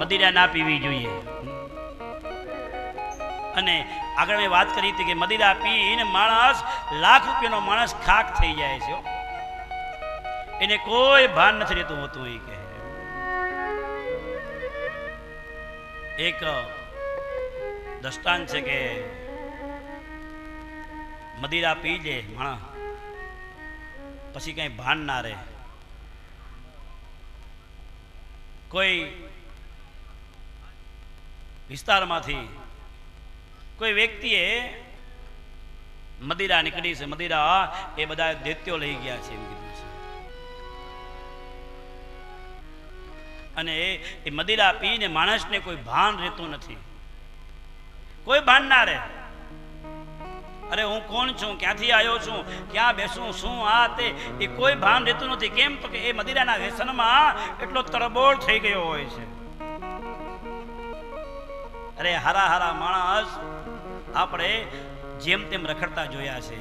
મદિરા ના પીવી જોઈએ. અને આગળ મેં વાત કરી હતી કે મદિરા પીને માણસ, લાખ રૂપિયાનો માણસ ખાક થઈ જાય છે એને કોઈ ભાન નથી રહેતું હોતું એ કે. એક દ્રષ્ટાંત છે કે મદિરા પી લે માણસ, પછી કઈ ભાન ના રહે. કોઈ વિસ્તારમાંથી કોઈ વ્યક્તિએ મદિરા નીકળી છે. મદિરા એ બધા દૈત્યો લઈ ગયા છે એમ કીધું છે. અને એ- મદિરા પીને માણસને કોઈ ભાન રહેતું નથી. કોઈ ભાન ના રહે. અરે હું કોણ છું? ક્યાંથી આવ્યો છું? ક્યાં બેસું? શું આ તે? એ કોઈ ભાન રહેતું નથી. કેમ? તો કે એ મદિરાના વ્યસનમાં એટલો તરબોળ થઈ ગયો હોય છે. અરે હારા હારા માણસ, આપણે જેમ તેમ રખડતા જોયા છે.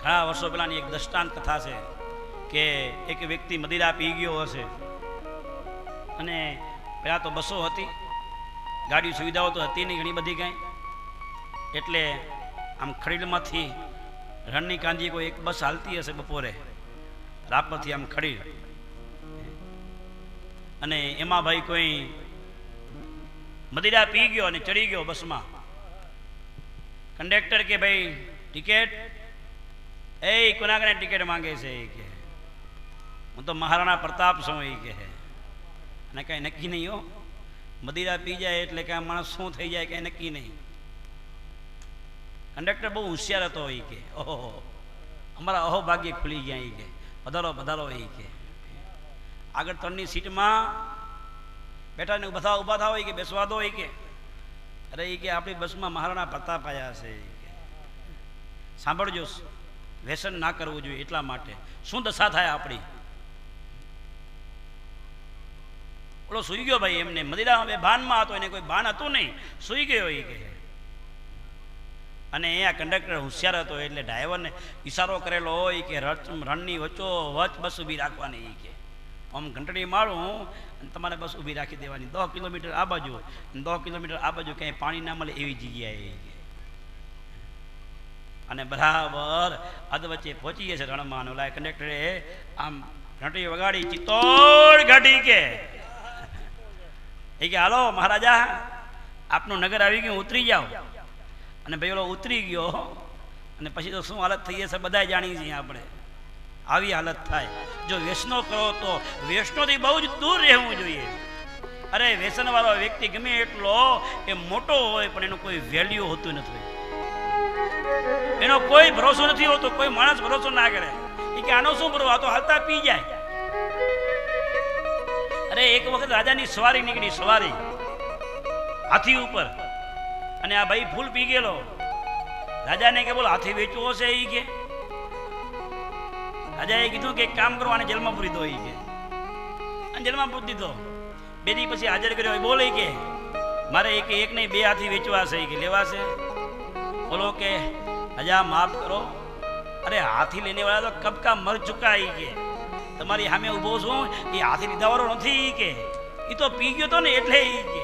ઘણા વર્ષો પહેલાની એક દ્રષ્ટાંત કથા છે કે એક વ્યક્તિ મદિરા પી ગયો હશે અને પહેલાં તો બસો હતી ગાડી સુવિધાઓ તો હતી નહીં ઘણી બધી કાંઈ એટલે આમ ખડીલમાંથી રણની કાંજીએ કોઈ એક બસ હાલતી હશે બપોરે રાપરથી આમ ખડીલ અને એમાં ભાઈ કોઈ મદિરા પી ગયો અને ચડી ગયો બસમાં. કંડક્ટર કે ભાઈ, ટિકિટ? એ કોના કને ટિકિટ માંગે છે? એ કે હું તો મહારાણા પ્રતાપ છું, એ કે અને કાંઈ નક્કી નહીં હો. મદિરા પી જાય એટલે કાંઈ માણસ શું થઈ જાય કાંઈ નક્કી નહીં. કંડક્ટર બહુ હોશિયાર હતો, એ કે ઓહો અમારા અહોભાગ્ય ખુલી ગયા, એ કે પધારો પધારો, એ કે આગળ ત્રણની સીટમાં બેઠા ને બધા ઊભા થાવ હોય કે બેસવા દો એ કે? અરે એ કે આપણી બસમાં મહારાણા પ્રતાપ આવ્યા છે સાંભળજો, વ્યસન ના કરવું જોઈએ એટલા માટે. શું દશા થાય આપણી? ઓલો સુઈ ગયો ભાઈ એમને. મદિરા ભાનમાં હતો, એને કોઈ ભાન હતું નહીં. સુઈ ગયો એ કે. અને અહીંયા કંડક્ટર હોશિયાર હતો એટલે ડ્રાઈવરને ઈશારો કરેલો હોય કે રણની વચ્ચો વચ બસ ઊભી રાખવાની એ કે. આમ ઘંટડી મારું અને તમારે બસ ઊભી રાખી દેવાની. દસ કિલોમીટર આ બાજુ દસ કિલોમીટર આ બાજુ ક્યાંય પાણી ના મળે એવી જગ્યાએ. અને બરાબર અધ વચ્ચે પહોંચી ગયા છે રણમાં ઓલા કંડક્ટરે આમ ઘંટડી વગાડી, ચિત્તોડ ગાડી કે? એ કે, હાલો મહારાજા, આપનું નગર આવી ગયું, ઉતરી જાઓ. અને ભાઈ ઓલો ઉતરી ગયો. અને પછી તો શું હાલત થઈ જશે બધા જાણીએ છીએ આપણે. આવી હાલત થાય. જો વ્યસનો કરો તો વ્યસનોથી બહુ જ દૂર રહેવું જોઈએ. અરે વ્યસનવાળો વ્યક્તિ ગમે એટલો એ મોટો હોય, પણ એનું કોઈ વેલ્યુ હોતું નથી. એનો કોઈ ભરોસો નથી હોતો, કોઈ માણસ ભરોસો ના કરે. એ કે, આનો શું ભરોસો? આ તો હાલતા પી જાય. અરે, એક વખત રાજાની સવારી નીકળી, સવારી. હાથી ઉપર. અને આ ભાઈ ફૂલ પી ગયેલો. રાજાને કે, બોલ, હાથી વેચવો હશે એ કે? રાજાએ કીધું કે કામ કરો, આને જેલમાં પૂરી દો કે. અને જેલમાં પૂરી દીધો. બે દી પછી હાજર કર્યો બોલે કે, મારે એક એક નહીં, બે હાથી વેચવા છે કે લેવાશે. બોલો કે હજા માફ કરો. અરે, હાથી લેને વાળા તો કબ મર ચુકા એ કે. તમારી સામે ઊભો છું, એ હાથી લીધા વાળો નથી કે. એ તો પી ગયો તો ને, એટલે કે.